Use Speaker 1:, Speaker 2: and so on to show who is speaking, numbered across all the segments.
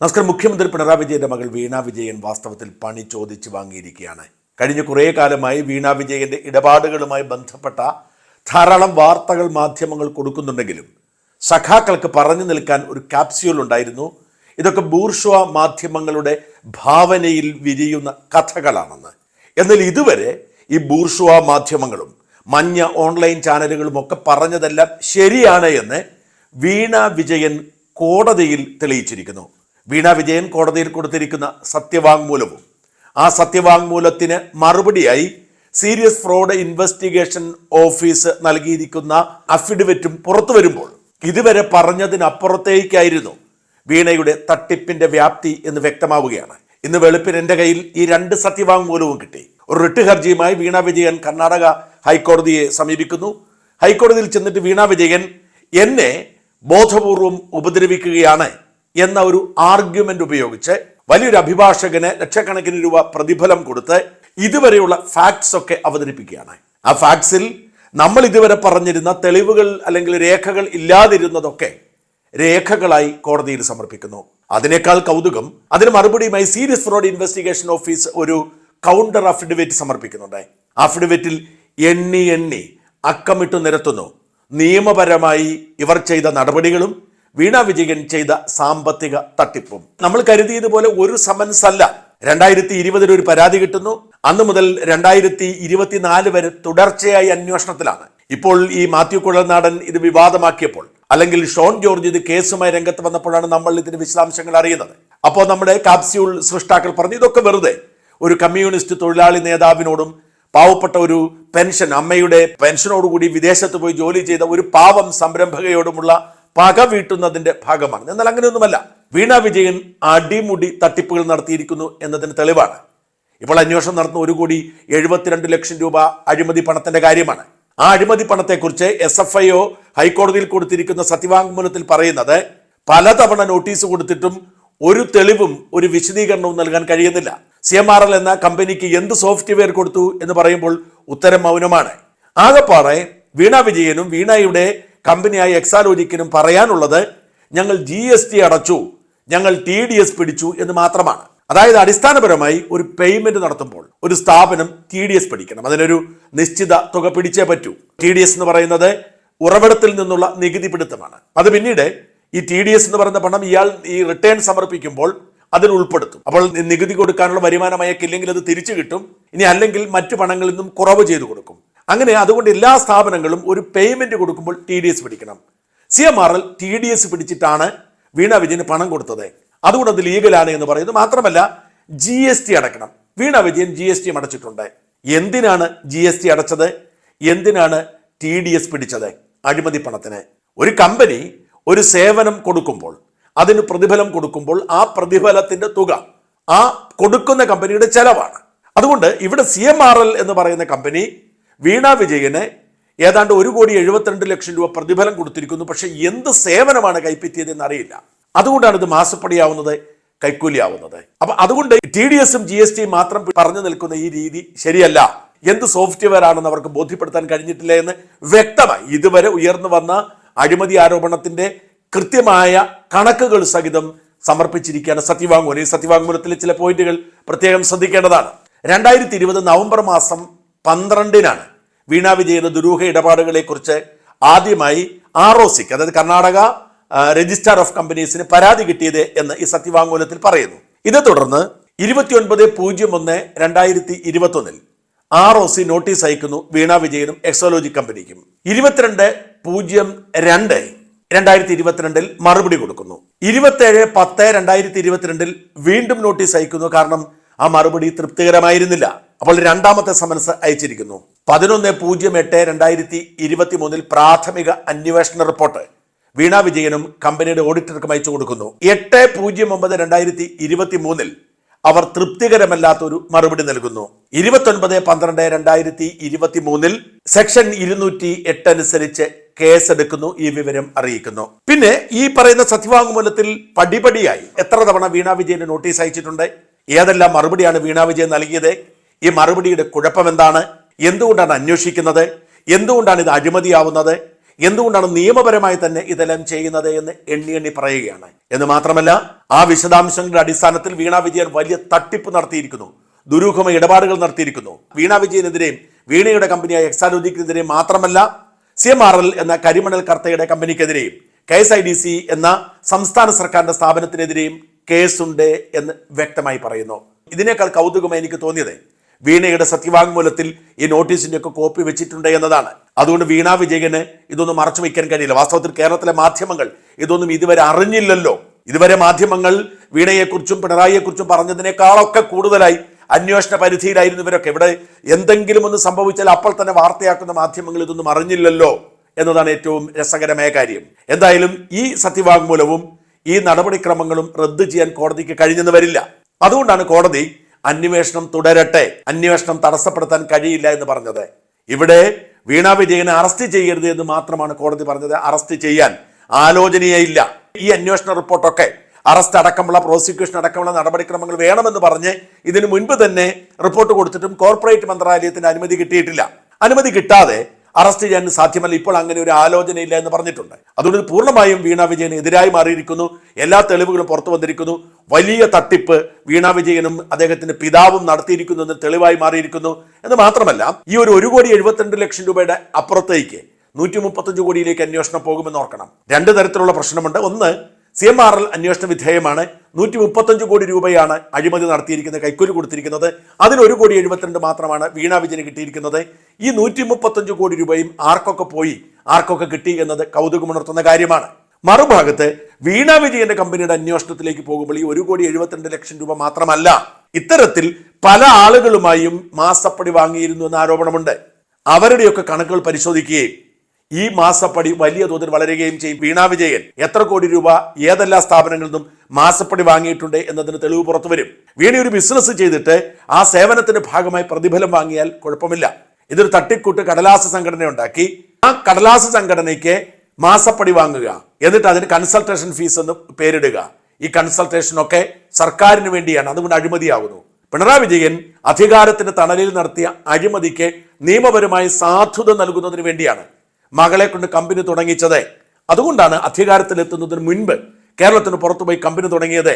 Speaker 1: നമസ്കാരം. മുഖ്യമന്ത്രി പിണറായി വിജയന്റെ മകൾ വീണ വിജയൻ വാസ്തവത്തിൽ പണി ചോദിച്ചു വാങ്ങിയിരിക്കുകയാണ്. കഴിഞ്ഞ കുറേ കാലമായി വീണ വിജയന്റെ ഇടപാടുകളുമായി ബന്ധപ്പെട്ട ധാരാളം വാർത്തകൾ മാധ്യമങ്ങൾ കൊടുക്കുന്നുണ്ടെങ്കിലും സഖാക്കൾക്ക് പറഞ്ഞു നിൽക്കാൻ ഒരു കാപ്സ്യൂൾ ഉണ്ടായിരുന്നു. ഇതൊക്കെ ബൂർഷ്വ മാധ്യമങ്ങളുടെ ഭാവനയിൽ വിരിയുന്ന കഥകളാണെന്ന്. എന്നാൽ ഇതുവരെ ഈ ബൂർഷ്വ മാധ്യമങ്ങളും മഞ്ഞ ഓൺലൈൻ ചാനലുകളും ഒക്കെ പറഞ്ഞതെല്ലാം ശരിയാണ് എന്ന് വീണ വിജയൻ കോടതിയിൽ തെളിയിച്ചിരിക്കുന്നു. വീണ വിജയൻ കോടതിയിൽ കൊടുത്തിരിക്കുന്ന സത്യവാങ്മൂലവും. ആ സത്യവാങ്മൂലത്തിന് മറുപടിയായി സീരിയസ് ഫ്രോഡ് ഇൻവെസ്റ്റിഗേഷൻ ഓഫീസ് നൽകിയിരിക്കുന്ന അഫിഡവിറ്റും പുറത്തു വരുമ്പോൾ ഇതുവരെ പറഞ്ഞതിനപ്പുറത്തേക്കായിരുന്നു വീണയുടെ തട്ടിപ്പിന്റെ വ്യാപ്തി എന്ന് വ്യക്തമാവുകയാണ്. ഇന്ന് വെളുപ്പിന് എന്റെ കയ്യിൽ ഈ രണ്ട് സത്യവാങ്മൂലവും കിട്ടി. ഒരു റിട്ട് ഹർജിയുമായി വീണ വിജയൻ കർണാടക ഹൈക്കോടതിയെ സമീപിക്കുന്നു. ഹൈക്കോടതിയിൽ ചെന്നിട്ട് വീണ വിജയൻ എന്നെ ബോധപൂർവം ഉപദ്രവിക്കുകയാണ്. എന്ന ഒരു ആർഗ്യുമെന്റ് ഉപയോഗിച്ച് വലിയൊരു അഭിഭാഷകന് ലക്ഷക്കണക്കിന് രൂപ പ്രതിഫലം കൊടുത്ത് ഇതുവരെയുള്ള ഫാക്ട്സ് ഒക്കെ അവതരിപ്പിക്കുകയാണ്. ആ ഫാക്ട്സിൽ നമ്മൾ ഇതുവരെ പറഞ്ഞിരുന്ന തെളിവുകൾ അല്ലെങ്കിൽ രേഖകൾ ഇല്ലാതിരുന്നതൊക്കെ രേഖകളായി കോടതിയിൽ സമർപ്പിക്കുന്നു. അതിനേക്കാൾ കൗതുകം അതിന് മറുപടിയുമായി സീരിയസ് ഫ്രോഡ് ഇൻവെസ്റ്റിഗേഷൻ ഓഫീസ് ഒരു കൗണ്ടർ അഫിഡവിറ്റ് സമർപ്പിക്കുന്നുണ്ട്. അഫിഡവിറ്റിൽ എണ്ണി എണ്ണി അക്കമിട്ട് നിരത്തുന്നു. നിയമപരമായി ഇവർ ചെയ്ത നടപടികളും വീണ വിജയൻ ചെയ്ത സാമ്പത്തിക തട്ടിപ്പും. നമ്മൾ കരുതിയതുപോലെ ഒരു സമൻസ് അല്ല. രണ്ടായിരത്തി ഇരുപതിൽ ഒരു പരാതി കിട്ടുന്നു. അന്ന് മുതൽ രണ്ടായിരത്തി ഇരുപത്തിനാല് വരെ തുടർച്ചയായി അന്വേഷണത്തിലാണ്. ഇപ്പോൾ ഈ മാത്യു കുഴൽനാടൻ ഇത് വിവാദമാക്കിയപ്പോൾ അല്ലെങ്കിൽ ഷോൺ ജോർജ് ഇത് കേസുമായി രംഗത്ത് വന്നപ്പോഴാണ് നമ്മൾ ഇതിന്റെ വിശദാംശങ്ങൾ അറിയുന്നത്. അപ്പോൾ നമ്മുടെ കാപ്സ്യൂൾ സൃഷ്ടാക്കൾ പറഞ്ഞു ഇതൊക്കെ വെറുതെ. ഒരു കമ്മ്യൂണിസ്റ്റ് തൊഴിലാളി നേതാവിനോടും പാവപ്പെട്ട ഒരു പെൻഷൻ അമ്മയുടെ പെൻഷനോടുകൂടി വിദേശത്ത് പോയി ജോലി ചെയ്ത ഒരു പാവം സംരംഭകയോടുമുള്ള പക വീട്ടുന്നതിന്റെ ഭാഗമാണ്. എന്നാൽ അങ്ങനെയൊന്നുമല്ല. വീണ വിജയൻ അടിമുടി തട്ടിപ്പുകൾ നടത്തിയിരിക്കുന്നു എന്നതിന് തെളിവാണ്. ഇപ്പോൾ അന്വേഷണം നടത്തുന്ന ഒരു കോടി എഴുപത്തിരണ്ട് ലക്ഷം രൂപ അഴിമതി പണത്തിന്റെ കാര്യമാണ്. ആ അഴിമതി പണത്തെക്കുറിച്ച് എസ് എഫ് ഐ ഒ ഹൈക്കോടതിയിൽ കൊടുത്തിരിക്കുന്ന സത്യവാങ്മൂലത്തിൽ പറയുന്നത് പലതവണ നോട്ടീസ് കൊടുത്തിട്ടും ഒരു തെളിവും ഒരു വിശദീകരണവും നൽകാൻ കഴിയുന്നില്ല. സി എം ആർ എൽ എന്ന കമ്പനിക്ക് എന്ത് സോഫ്റ്റ്വെയർ കൊടുത്തു എന്ന് പറയുമ്പോൾ ഉത്തരം മൗനമാണ്. ആകെപ്പാടെ വീണ വിജയനും വീണയുടെ കമ്പനിയായ എക്സാലോജിക്കിനും പറയാനുള്ളത് ഞങ്ങൾ ജി എസ് ടി അടച്ചു ഞങ്ങൾ ടി ഡി എസ് പിടിച്ചു എന്ന് മാത്രമാണ്. അതായത് അടിസ്ഥാനപരമായി ഒരു പേയ്മെന്റ് നടത്തുമ്പോൾ ഒരു സ്ഥാപനം ടി ഡി എസ് പിടിക്കണം. അതിനൊരു നിശ്ചിത തുക പിടിച്ചേ പറ്റൂ. ടി ഡി എസ് എന്ന് പറയുന്നത് ഉറവിടത്തിൽ നിന്നുള്ള നികുതി പിടുത്തമാണ്. അത് പിന്നീട് ഈ ടി ഡി എസ് എന്ന് പറയുന്ന പണം ഇയാൾ ഈ റിട്ടേൺ സമർപ്പിക്കുമ്പോൾ അതിൽ ഉൾപ്പെടുത്തും. അപ്പോൾ നികുതി കൊടുക്കാനുള്ള വരുമാനം അയക്കില്ലെങ്കിൽ അത് തിരിച്ചു കിട്ടും. ഇനി അല്ലെങ്കിൽ മറ്റു പണങ്ങളിൽ നിന്നും കുറവ് ചെയ്തു കൊടുക്കും. അങ്ങനെ അതുകൊണ്ട് എല്ലാ സ്ഥാപനങ്ങളും ഒരു പേയ്മെന്റ് കൊടുക്കുമ്പോൾ ടി ഡി എസ് പിടിക്കണം. C M R L T D S പിടിച്ചിട്ടാണ് വീണ വിജയന് പണം കൊടുത്തത്. അതുകൊണ്ട് അത് ലീഗലാണ് എന്ന് പറയുന്നത് മാത്രമല്ല ജി എസ് ടി അടക്കണം Veena Vijayan G S T അടച്ചിട്ടുണ്ട്. എന്തിനാണ് ജി എസ് ടി അടച്ചത്? എന്തിനാണ് ടി ഡി എസ് പിടിച്ചത്? അഴിമതി പണത്തിന്. ഒരു കമ്പനി ഒരു സേവനം കൊടുക്കുമ്പോൾ അതിന് പ്രതിഫലം കൊടുക്കുമ്പോൾ ആ പ്രതിഫലത്തിന്റെ തുക ആ കൊടുക്കുന്ന കമ്പനിയുടെ ചെലവാണ്. അതുകൊണ്ട് ഇവിടെ സി എന്ന് പറയുന്ന കമ്പനി വീണ വിജയന് ഏതാണ്ട് ഒരു കോടി എഴുപത്തിരണ്ട് ലക്ഷം രൂപ പ്രതിഫലം കൊടുത്തിരിക്കുന്നു. പക്ഷേ എന്ത് സേവനമാണ് കൈപ്പറ്റിയതെന്ന് അറിയില്ല അതുകൊണ്ടാണ് ഇത് മാസപ്പടിയാവുന്നത് കൈക്കൂലിയാവുന്നത്. അപ്പൊ അതുകൊണ്ട് ടി ഡി എസും ജി എസ് ടിയും മാത്രം പറഞ്ഞു നിൽക്കുന്ന ഈ രീതി ശരിയല്ല. എന്ത് സോഫ്റ്റ്വെയർ ആണെന്ന് അവർക്ക് ബോധ്യപ്പെടുത്താൻ കഴിഞ്ഞിട്ടില്ല എന്ന് വ്യക്തമായി ഇതുവരെ ഉയർന്നു വന്ന അഴിമതി ആരോപണത്തിന്റെ കൃത്യമായ കണക്കുകൾ സഹിതം സമർപ്പിച്ചിരിക്കുകയാണ് സത്യവാങ്മൂലം. ഈ സത്യവാങ്മൂലത്തിലെ ചില പോയിന്റുകൾ പ്രത്യേകം ശ്രദ്ധിക്കേണ്ടതാണ്. രണ്ടായിരത്തി ഇരുപത് നവംബർ മാസം പന്ത്രണ്ടിനാണ്. വീണ വിജയുടെ ദുരൂഹ ഇടപാടുകളെക്കുറിച്ച് ആദ്യമായി ആർ ഒ സിക്ക് അതായത് കർണാടക രജിസ്ട്രാർ ഓഫ് കമ്പനീസിന് പരാതി കിട്ടിയത് എന്ന് ഈ സത്യവാങ്മൂലത്തിൽ പറയുന്നു. ഇതേ തുടർന്ന് ഇരുപത്തിയൊൻപത് പൂജ്യം ഒന്ന് രണ്ടായിരത്തി ഇരുപത്തൊന്നിൽ ആർ ഒ സി നോട്ടീസ് അയക്കുന്നു വീണ വിജയനും എക്സോളജി കമ്പനിക്കും. ഇരുപത്തിരണ്ട് പൂജ്യം രണ്ട് രണ്ടായിരത്തി ഇരുപത്തിരണ്ടിൽ മറുപടി കൊടുക്കുന്നു. ഇരുപത്തേഴ് പത്ത് രണ്ടായിരത്തി ഇരുപത്തിരണ്ടിൽ വീണ്ടും നോട്ടീസ് അയക്കുന്നു. കാരണം ആ മറുപടി തൃപ്തികരമായിരുന്നില്ല. അപ്പോൾ രണ്ടാമത്തെ സമൻസ് അയച്ചിരിക്കുന്നു. പതിനൊന്ന് പൂജ്യം എട്ട് രണ്ടായിരത്തി ഇരുപത്തി മൂന്നിൽ പ്രാഥമിക അന്വേഷണ റിപ്പോർട്ട്. വീണ വിജയനും കമ്പനിയുടെ ഓഡിറ്റർക്കും അയച്ചു കൊടുക്കുന്നു. എട്ട് പൂജ്യം ഒമ്പത് രണ്ടായിരത്തി ഇരുപത്തി മൂന്നിൽ അവർ തൃപ്തികരമല്ലാത്ത ഒരു മറുപടി നൽകുന്നു. ഇരുപത്തൊൻപത് പന്ത്രണ്ട് രണ്ടായിരത്തി ഇരുപത്തി മൂന്നിൽ സെക്ഷൻ ഇരുന്നൂറ്റി എട്ട് അനുസരിച്ച് കേസെടുക്കുന്നു ഈ വിവരം അറിയിക്കുന്നു. പിന്നെ ഈ പറയുന്ന സത്യവാങ്മൂലത്തിൽ പടിപടിയായി എത്ര തവണ വീണ വിജയന് നോട്ടീസ് അയച്ചിട്ടുണ്ട്? ഏതെല്ലാം മറുപടിയാണ് വീണ വിജയൻ നൽകിയത്? ഈ മറുപടിയുടെ കുഴപ്പം എന്താണ് എന്തുകൊണ്ടാണ് അന്വേഷിക്കുന്നത്? എന്തുകൊണ്ടാണ് ഇത് അഴിമതിയാവുന്നത്? എന്തുകൊണ്ടാണ് നിയമപരമായി തന്നെ ഇതെല്ലാം ചെയ്യുന്നത് എന്ന് എണ്ണി എണ്ണി പറയുകയാണ്. എന്ന് മാത്രമല്ല ആ വിശദാംശങ്ങളുടെ അടിസ്ഥാനത്തിൽ വീണ വിജയൻ വലിയ തട്ടിപ്പ് നടത്തിയിരിക്കുന്നു. ദുരൂഹമായ ഇടപാടുകൾ നടത്തിയിരിക്കുന്നു. വീണ വിജയനെതിരെയും വീണയുടെ കമ്പനിയായ എക്സാലോജിക്കിനെതിരെയും മാത്രമല്ല സി എം ആർ എൽ എന്ന കരിമണൽ കർത്തയുടെ കമ്പനിക്കെതിരെയും K S I D C എന്ന സംസ്ഥാന സർക്കാരിന്റെ സ്ഥാപനത്തിനെതിരെയും കേസുണ്ട് എന്ന് വ്യക്തമായി പറയുന്നു. ഇതിനേക്കാൾ കൗതുകമായി എനിക്ക് തോന്നിയത് വീണയുടെ സത്യവാങ്മൂലത്തിൽ ഈ നോട്ടീസിന്റെ ഒക്കെ കോപ്പി വെച്ചിട്ടുണ്ട് എന്നതാണ്. അതുകൊണ്ട് വീണ വിജയന് ഇതൊന്നും മറച്ചു വയ്ക്കാൻ കഴിയില്ല. വാസ്തവത്തിൽ കേരളത്തിലെ മാധ്യമങ്ങൾ ഇതൊന്നും ഇതുവരെ അറിഞ്ഞില്ലല്ലോ. ഇതുവരെ മാധ്യമങ്ങൾ വീണയെക്കുറിച്ചും പിണറായിയെക്കുറിച്ചും പറഞ്ഞതിനേക്കാളൊക്കെ കൂടുതലായി അന്വേഷണ പരിധിയിലായിരുന്നു ഇവരൊക്കെ. ഇവിടെ എന്തെങ്കിലും ഒന്ന് സംഭവിച്ചാൽ അപ്പോൾ തന്നെ വാർത്തയാക്കുന്ന മാധ്യമങ്ങൾ ഇതൊന്നും അറിഞ്ഞില്ലല്ലോ എന്നതാണ് ഏറ്റവും രസകരമായ കാര്യം. എന്തായാലും ഈ സത്യവാങ്മൂലവും ഈ നടപടിക്രമങ്ങളും റദ്ദു ചെയ്യാൻ കോടതിക്ക് കഴിഞ്ഞെന്ന് വരില്ല. അതുകൊണ്ടാണ് കോടതി അന്വേഷണം തുടരട്ടെ. അന്വേഷണം തടസ്സപ്പെടുത്താൻ കഴിയില്ല എന്ന് പറഞ്ഞത്. ഇവിടെ വീണ വിജയനെ അറസ്റ്റ് ചെയ്യരുത് എന്ന് മാത്രമാണ് കോടതി പറഞ്ഞത്. അറസ്റ്റ് ചെയ്യാൻ ആലോചനയേയില്ല ഈ അന്വേഷണ റിപ്പോർട്ടൊക്കെ അറസ്റ്റ് അടക്കമുള്ള പ്രോസിക്യൂഷൻ അടക്കമുള്ള നടപടിക്രമങ്ങൾ വേണമെന്ന് പറഞ്ഞ് ഇതിനു മുൻപ് തന്നെ റിപ്പോർട്ട് കൊടുത്തിട്ടും കോർപ്പറേറ്റ് മന്ത്രാലയത്തിന് അനുമതി കിട്ടിയിട്ടില്ല. അനുമതി കിട്ടാതെ അറസ്റ്റ് ചെയ്യാൻ സാധ്യമല്ല. ഇപ്പോൾ അങ്ങനെ ഒരു ആലോചനയില്ല എന്ന് പറഞ്ഞിട്ടുണ്ട്. അതുകൊണ്ട് പൂർണമായും വീണ വിജയന് എതിരായി മാറിയിരിക്കുന്നു. എല്ലാ തെളിവുകളും പുറത്തു വന്നിരിക്കുന്നു. വലിയ തട്ടിപ്പ് വീണ വിജയനും അദ്ദേഹത്തിന്റെ പിതാവും നടത്തിയിരിക്കുന്നു എന്ന് തെളിവായി മാറിയിരിക്കുന്നു. എന്ന് മാത്രമല്ല ഈ ഒരു ഒരു കോടി എഴുപത്തിരണ്ട് ലക്ഷം രൂപയുടെ അപ്പുറത്തേക്ക് നൂറ്റി മുപ്പത്തഞ്ച് കോടിയിലേക്ക് അന്വേഷണം പോകുമെന്ന് ഓർക്കണം. രണ്ട് തരത്തിലുള്ള പ്രശ്നമുണ്ട്. ഒന്ന് സി എം ആർ എൽ അന്വേഷണ വിധേയമാണ്. നൂറ്റി മുപ്പത്തഞ്ച് കോടി രൂപയാണ് അഴിമതി നടത്തിയിരിക്കുന്നത് കൈക്കൂലി കൊടുത്തിരിക്കുന്നത്. അതിന് ഒരു കോടി എഴുപത്തിരണ്ട് മാത്രമാണ് വീണ വിജയന് കിട്ടിയിരിക്കുന്നത്. ഈ നൂറ്റി മുപ്പത്തഞ്ച് കോടി രൂപയും ആർക്കൊക്കെ പോയി? ആർക്കൊക്കെ കിട്ടി എന്നത് കൗതുകമുണർത്തുന്ന കാര്യമാണ്. മറുഭാഗത്ത് വീണ വിജയന്റെ കമ്പനിയുടെ അന്വേഷണത്തിലേക്ക് പോകുമ്പോൾ ഈ ഒരു കോടി എഴുപത്തിരണ്ട് ലക്ഷം രൂപ മാത്രമല്ല ഇത്തരത്തിൽ പല ആളുകളുമായും മാസപ്പടി വാങ്ങിയിരുന്നു എന്ന ആരോപണമുണ്ട്. അവരുടെയൊക്കെ കണക്കുകൾ പരിശോധിക്കുകയും ഈ മാസപ്പടി വലിയ തോതിൽ വളരുകയും ചെയ്യും വീണ വിജയൻ. എത്ര കോടി രൂപ ഏതെല്ലാം സ്ഥാപനങ്ങളിൽ നിന്നും മാസപ്പടി വാങ്ങിയിട്ടുണ്ട് എന്നതിന് തെളിവ് പുറത്തു വരും. വീണ ഒരു ബിസിനസ് ചെയ്തിട്ട് ആ സേവനത്തിന്റെ ഭാഗമായി പ്രതിഫലം വാങ്ങിയാൽ കുഴപ്പമില്ല. ഇതൊരു തട്ടിക്കൂട്ട് കടലാസ സംഘടന ഉണ്ടാക്കി ആ കടലാസ സംഘടനയ്ക്ക് മാസപ്പടി വാങ്ങുക. എന്നിട്ട് അതിന് കൺസൾട്ടേഷൻ ഫീസ് എന്ന് പേരിടുക. ഈ കൺസൾട്ടേഷൻ ഒക്കെ സർക്കാരിന് വേണ്ടിയാണ്. അതുകൊണ്ട് അഴിമതിയാകുന്നു പിണറായി വിജയൻ അധികാരത്തിന് തണലിൽ നടത്തിയ അഴിമതിക്ക് നിയമപരമായി സാധുത നൽകുന്നതിന് വേണ്ടിയാണ് മകളെ കൊണ്ട് കമ്പനി തുടങ്ങിച്ചത്. അതുകൊണ്ടാണ് അധികാരത്തിലെത്തുന്നതിന് മുൻപ് കേരളത്തിന് പുറത്തുപോയി കമ്പനി തുടങ്ങിയത്.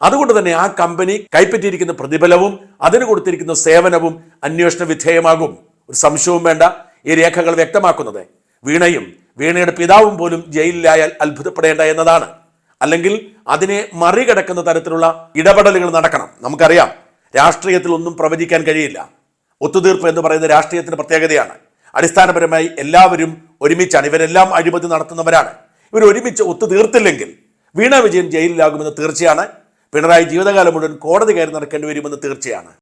Speaker 1: അതുകൊണ്ട് തന്നെ ആ കമ്പനി കൈപ്പറ്റിയിരിക്കുന്ന പ്രതിഫലവും അതിന് കൊടുത്തിരിക്കുന്ന സേവനവും അന്വേഷണ വിധേയമാകും. ഒരു സംശയവും വേണ്ട. ഈ രേഖകൾ വ്യക്തമാക്കുന്നത് വീണയും വീണയുടെ പിതാവും പോലും ജയിലിലായാൽ അത്ഭുതപ്പെടേണ്ട എന്നതാണ്. അല്ലെങ്കിൽ അതിനെ മറികടക്കുന്ന തരത്തിലുള്ള ഇടപെടലുകൾ നടക്കണം. നമുക്കറിയാം രാഷ്ട്രീയത്തിൽ ഒന്നും പ്രവചിക്കാൻ കഴിയില്ല. ഒത്തുതീർപ്പ് എന്ന് പറയുന്ന രാഷ്ട്രീയത്തിന്റെ പ്രത്യേകതയാണ്. അടിസ്ഥാനപരമായി എല്ലാവരും ഒരുമിച്ചാണ്. ഇവരെല്ലാം അഴിമതി നടത്തുന്നവരാണ്. ഇവർ ഒരുമിച്ച് ഒത്തുതീർത്തില്ലെങ്കിൽ വീണ വിജയൻ ജയിലിലാകുമെന്ന് തീർച്ചയാണ്. പിണറായി ജീവിതകാലം മുഴുവൻ കോടതി കയറി നടക്കേണ്ടി വരുമെന്ന് തീർച്ചയാണ്.